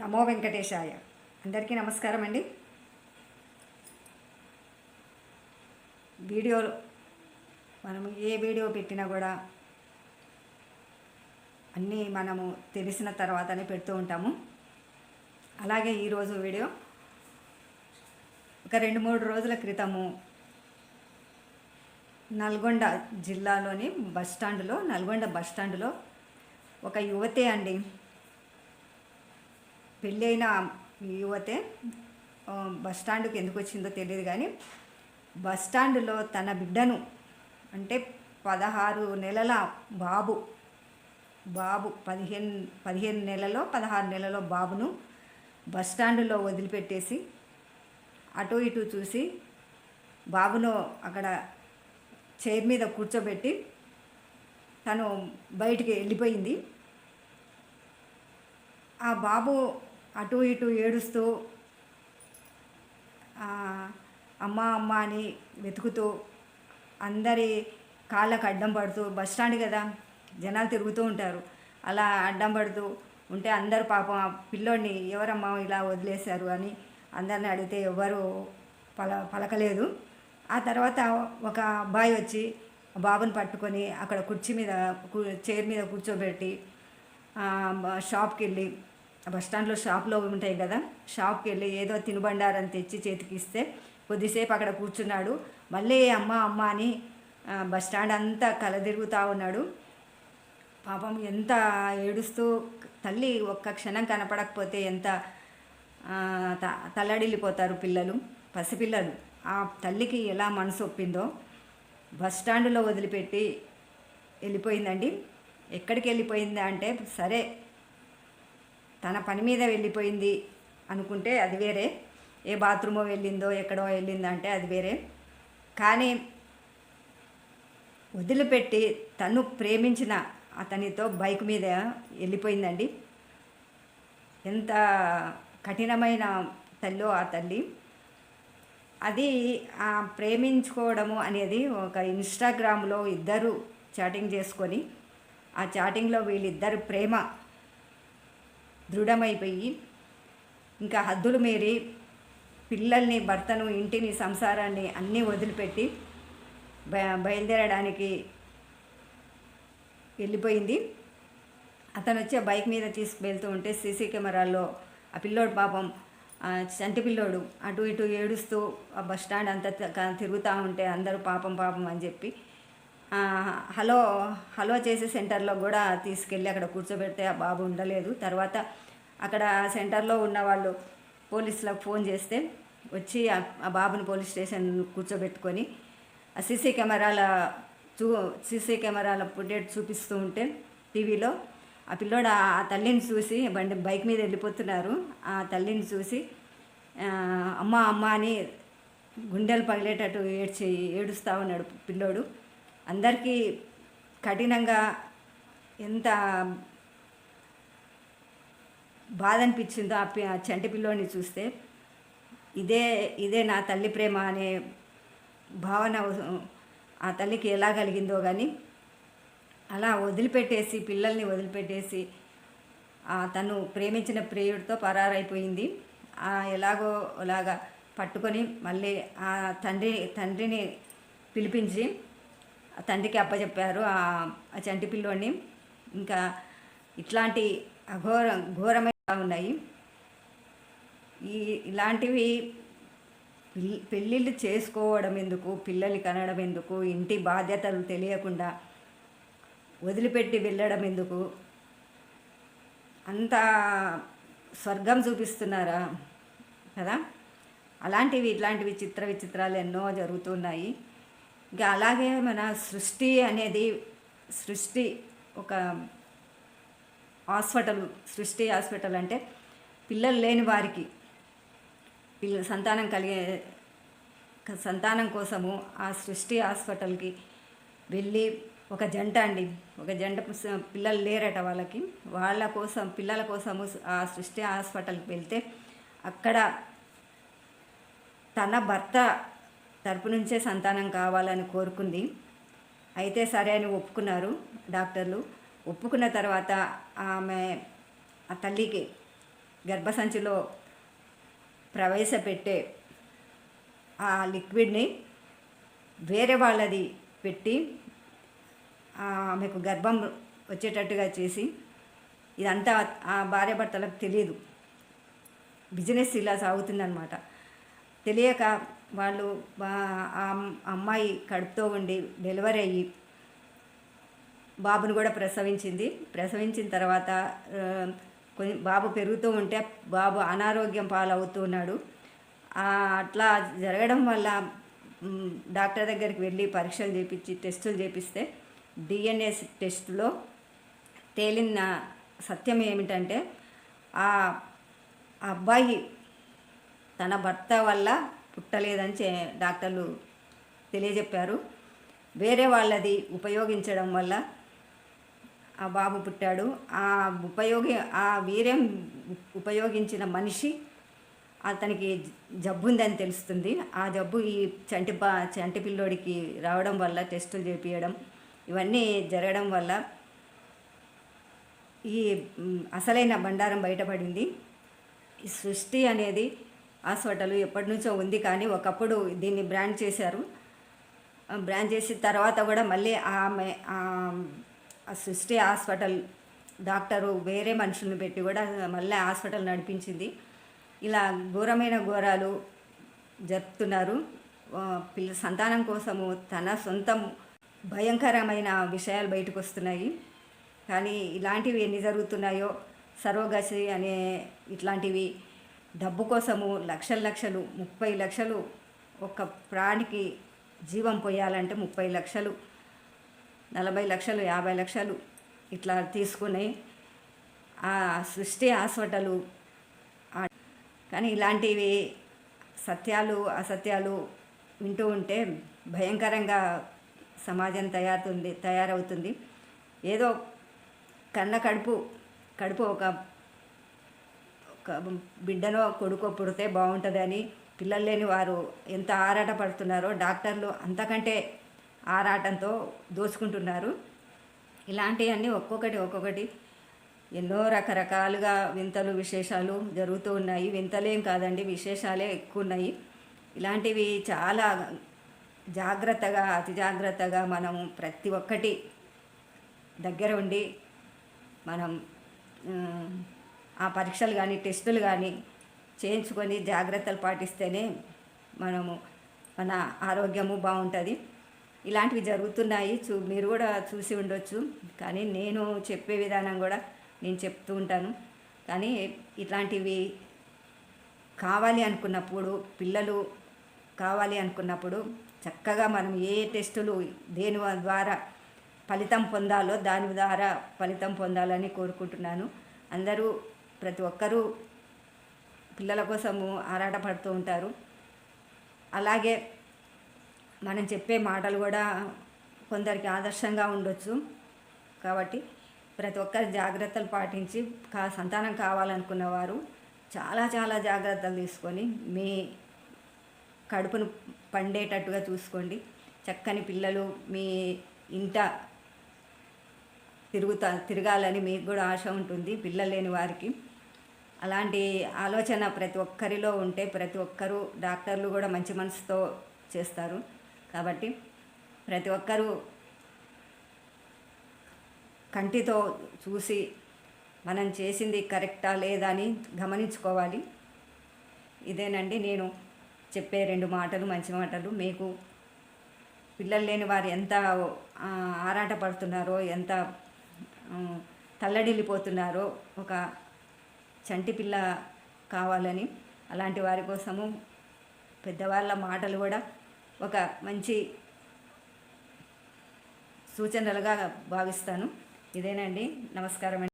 నమో వెంకటేశాయ. అందరికీ నమస్కారం అండి. వీడియోలు మనం ఏ వీడియో పెట్టినా కూడా అన్నీ మనము తెలిసిన తర్వాతనే పెడుతూ ఉంటాము. అలాగే ఈరోజు వీడియో ఒక రెండు మూడు రోజుల క్రితము నల్గొండ జిల్లాలోని బస్ స్టాండ్లో నల్గొండ బస్ స్టాండ్లో ఒక యువతే అండి. పెళ్ళైన యువతే బస్ స్టాండ్కి ఎందుకు వచ్చిందో తెలియదు కానీ బస్ స్టాండ్లో తన బిడ్డను అంటే పదహారు నెలల బాబు బాబు పదిహేను పదిహేను నెలలో పదహారు నెలలో బాబును బస్ స్టాండ్లో వదిలిపెట్టేసి అటు ఇటు చూసి బాబును అక్కడ చైర్ మీద కూర్చోబెట్టి తను బయటికి వెళ్ళిపోయింది. ఆ బాబు అటు ఇటు ఏడుస్తూ అమ్మ అమ్మ అని వెతుకుతూ అందరి కాళ్ళకు అడ్డం పడుతూ బస్ స్టాండ్ కదా జనాలు తిరుగుతూ ఉంటారు. అలా అడ్డం పడుతూ ఉంటే అందరు పాపం ఆ పిల్లోడిని ఎవరమ్మా ఇలా వదిలేశారు అని అందరిని అడిగితే ఎవరు పల పలకలేదు. ఆ తర్వాత ఒక అబ్బాయి వచ్చి బాబుని పట్టుకొని అక్కడ కుర్చీ మీద చైర్ మీద కూర్చోబెట్టి షాప్కి వెళ్ళి బస్ స్టాండ్లో షాప్లో ఉంటాయి కదా షాప్కి వెళ్ళి ఏదో తినుబండారం తెచ్చి చేతికి ఇస్తే కొద్దిసేపు అక్కడ కూర్చున్నాడు. మళ్ళీ అమ్మ అమ్మ అని బస్ స్టాండ్ అంతా కలదిరుగుతూ ఉన్నాడు. పాపం ఎంత ఏడుస్తూ తల్లి ఒక్క క్షణం కనపడకపోతే ఎంత తల్లడిల్లిపోతారు పిల్లలు పసిపిల్లలు. ఆ తల్లికి ఎలా మనసు ఒప్పిందో బస్ స్టాండ్లో వదిలిపెట్టి వెళ్ళిపోయిందండి. ఎక్కడికి వెళ్ళిపోయిందా అంటే సరే తన పని మీద వెళ్ళిపోయింది అనుకుంటే అది వేరే. ఏ బాత్రూమో వెళ్ళిందో ఎక్కడో వెళ్ళిందంటే అది వేరే. కానీ వదిలిపెట్టి తను ప్రేమించిన అతనితో బైక్ మీద వెళ్ళిపోయిందండి. ఎంత కఠినమైన తల్లో ఆ తల్లి. అది ఆ ప్రేమించుకోవడము అనేది ఒక ఇన్స్టాగ్రామ్లో ఇద్దరు చాటింగ్ చేసుకొని ఆ చాటింగ్లో వీళ్ళిద్దరు ప్రేమ దృఢమైపోయి ఇంకా హద్దులు మీరి పిల్లల్ని భర్తను ఇంటిని సంసారాన్ని అన్నీ వదిలిపెట్టి బయ బయలుదేరడానికి వెళ్ళిపోయింది. అతను వచ్చి ఆ బైక్ మీద తీసుకువెళ్తూ ఉంటే సీసీ కెమెరాల్లో ఆ పిల్లోడు పాపం చంటి పిల్లోడు అటు ఇటు ఏడుస్తూ ఆ బస్ స్టాండ్ అంతా తిరుగుతూ ఉంటే అందరూ పాపం పాపం అని చెప్పి హలో హలో చేసే సెంటర్లో కూడా తీసుకెళ్ళి అక్కడ కూర్చోబెడితే ఆ బాబు ఉండలేదు. తర్వాత అక్కడ సెంటర్లో ఉన్న వాళ్ళు పోలీసులకు ఫోన్ చేస్తే వచ్చి ఆ బాబుని పోలీస్ స్టేషన్ కూర్చోబెట్టుకొని ఆ సీసీ కెమెరాల చూ సీసీ కెమెరాల ఫుటేజ్ చూపిస్తూ ఉంటే టీవీలో ఆ పిల్లోడు ఆ తల్లిని చూసి బండి బైక్ మీద వెళ్ళిపోతున్నారు. ఆ తల్లిని చూసి అమ్మ అమ్మ అని గుండెలు పగిలేటట్టు ఏడ్చి ఏడుస్తూ ఉన్నాడు పిల్లోడు. అందరికీ కఠినంగా ఎంత బాధ అనిపించిందో ఆ పి- ఆ చంటి పిల్లోని చూస్తే ఇదే ఇదే నా తల్లి ప్రేమ అనే భావన ఆ తల్లికి ఎలా కలిగిందో కానీ అలా వదిలిపెట్టేసి పిల్లల్ని వదిలిపెట్టేసి తను ప్రేమించిన ప్రియుడితో పరారైపోయింది. ఎలాగో అలాగా పట్టుకొని మళ్ళీ ఆ తండ్రి తండ్రిని పిలిపించి తండ్రికి అప్పచెప్పారు ఆ చంటి పిల్లోని ఇంకా ఇట్లాంటి అఘోర ఘోరమైన ఉన్నాయి. ఈ ఇలాంటివి పెళ్ళిళ్ళు చేసుకోవడం ఎందుకు పిల్లల్ని కనడం ఎందుకు ఇంటి బాధ్యతలు తెలియకుండా వదిలిపెట్టి వెళ్ళడం ఎందుకు? అంత స్వర్గం చూపిస్తున్నారా? కదా? అలాంటివి ఇట్లాంటివి చిత్ర విచిత్రాలు ఎన్నో జరుగుతున్నాయి. ఇక అలాగే మన సృష్టి అనేది సృష్టి ఒక హాస్పిటల్ సృష్టి హాస్పిటల్ అంటే పిల్లలు లేని వారికి పిల్ల సంతానం కలిగే సంతానం కోసము ఆ సృష్టి హాస్పిటల్కి వెళ్ళి ఒక జంట అండి. ఒక జంట పిల్లలు లేరట వాళ్ళకి. వాళ్ళ కోసం పిల్లల కోసము ఆ సృష్టి హాస్పిటల్కి వెళ్తే అక్కడ తన భర్త తరపు నుంచే సంతానం కావాలని కోరుకుంది. అయితే సరే అని ఒప్పుకున్నారు డాక్టర్లు. ఒప్పుకున్న తర్వాత ఆమె ఆ తల్లికి గర్భసంచిలో ప్రవేశపెట్టే ఆ లిక్విడ్ని వేరే వాళ్ళది పెట్టి ఆమెకు గర్భం వచ్చేటట్టుగా చేసి ఇదంతా ఆ భార్యాభర్తలకు తెలియదు. బిజినెస్ ఇలా సాగుతుందన్నమాట. తెలియక వాళ్ళు అమ్మాయి కడుపుతో ఉండి డెలివరీ అయ్యి బాబుని కూడా ప్రసవించింది. ప్రసవించిన తర్వాత కొంచెం బాబు పెరుగుతూ ఉంటే బాబు అనారోగ్యం పాలవుతూ ఉన్నాడు. అట్లా జరగడం వల్ల డాక్టర్ దగ్గరికి వెళ్ళి పరీక్షలు చేపించి టెస్టులు చేపిస్తే డిఎన్ఏ టెస్టులో తేలిన సత్యం ఏమిటంటే ఆ అబ్బాయి తన భర్త వల్ల పుట్టలేదని చే డాక్టర్లు తెలియజెప్పారు. వేరే వాళ్ళది ఉపయోగించడం వల్ల ఆ బాబు పుట్టాడు. ఆ ఉపయోగి ఆ వీర్యం ఉపయోగించిన మనిషి అతనికి జబ్బు ఉందని తెలుస్తుంది. ఆ జబ్బు ఈ చంటి బా చంటి పిల్లోడికి రావడం వల్ల టెస్టులు చేపించడం ఇవన్నీ జరగడం వల్ల ఈ అసలైన బండారం బయటపడింది. ఈ సృష్టి అనేది హాస్పిటల్ ఎప్పటి నుంచో ఉంది కానీ ఒకప్పుడు దీన్ని బ్రాండ్ చేశారు. బ్రాండ్ చేసిన తర్వాత కూడా మళ్ళీ ఆమె సృష్టి హాస్పిటల్ డాక్టరు వేరే మనుషుల్ని పెట్టి కూడా మళ్ళీ హాస్పిటల్ నడిపించింది. ఇలా ఘోరమైన ఘోరాలు జరుపుతున్నారు. పిల్ల సంతానం కోసము తన సొంతం భయంకరమైన విషయాలు బయటకు వస్తున్నాయి. కానీ ఇలాంటివి ఎన్ని జరుగుతున్నాయో సర్వగసి అనే ఇట్లాంటివి డబ్బు కోసము లక్షల లక్షలు ముప్పై లక్షలు ఒక ప్రాణికి జీవం పోయాలంటే ముప్పై లక్షలు నలభై లక్షలు యాభై లక్షలు ఇట్లా తీసుకుని ఆ సృష్టి హాస్పిటలు కానీ ఇలాంటివి సత్యాలు అసత్యాలు వింటూ ఉంటే భయంకరంగా సమాజం తయారుతుంది తయారవుతుంది. ఏదో కన్న కడుపు కడుపు ఒక బిడ్డనో కొడుకో పుడితే బాగుంటుందని పిల్లలు లేని వారు ఎంత ఆరాట పడుతున్నారో డాక్టర్లు అంతకంటే ఆరాటంతో దోచుకుంటున్నారు ఇలాంటివన్నీ ఒక్కొక్కటి ఒక్కొక్కటి ఎన్నో రకరకాలుగా వింతలు విశేషాలు జరుగుతూ ఉన్నాయి. వింతలేం కాదండి విశేషాలే ఎక్కువ ఉన్నాయి ఇలాంటివి చాలా జాగ్రత్తగా అతి జాగ్రత్తగా మనం ప్రతి ఒక్కటి దగ్గర ఉండి మనం ఆ, పరీక్షలు కానీ టెస్టులు కానీ చేయించుకొని జాగ్రత్తలు పాటిస్తేనే మనము మన ఆరోగ్యము బాగుంటుంది. ఇలాంటివి జరుగుతున్నాయి. చూ మీరు కూడా చూసి ఉండొచ్చు. కానీ నేను చెప్పే విధానం కూడా నేను చెప్తూ ఉంటాను. కానీ ఇట్లాంటివి కావాలి అనుకున్నప్పుడు పిల్లలు కావాలి అనుకున్నప్పుడు చక్కగా మనం ఏ టెస్టులు దేని ద్వారా ఫలితం పొందాలో దాని ద్వారా ఫలితం పొందాలని కోరుకుంటున్నాను. అందరూ ప్రతి ఒక్కరూ పిల్లల కోసము ఆరాటపడుతూ ఉంటారు. అలాగే మనం చెప్పే మాటలు కూడా కొందరికి ఆదర్శంగా ఉండొచ్చు. కాబట్టి ప్రతి ఒక్కరు జాగ్రత్తలు పాటించి కా సంతానం కావాలనుకున్న వారు చాలా చాలా జాగ్రత్తలు తీసుకొని మీ కడుపును పండేటట్టుగా చూసుకోండి. చక్కని పిల్లలు మీ ఇంట తిరుగుతా తిరగాలని మీకు కూడా ఆశ ఉంటుంది. పిల్లలు లేని వారికి అలాంటి ఆలోచన ప్రతి ఒక్కరిలో ఉంటే ప్రతి ఒక్కరూ డాక్టర్లు కూడా మంచి మనసుతో చేస్తారు. కాబట్టి ప్రతి ఒక్కరూ కంటితో చూసి మనం చేసింది కరెక్టా లేదా అని గమనించుకోవాలి. ఇదేనండి నేను చెప్పే రెండు మాటలు మంచి మాటలు. మీకు పిల్లలు లేని వారు ఎంత ఆరాటపడుతున్నారో ఎంత తల్లడిల్లిపోతున్నారో ఒక చంటి పిల్ల కావాలని అలాంటి వారి కోసము పెద్దవాళ్ళ మాటలు కూడా ఒక మంచి సూచనలుగా భావిస్తాను. ఇదేనండి. నమస్కారం అండి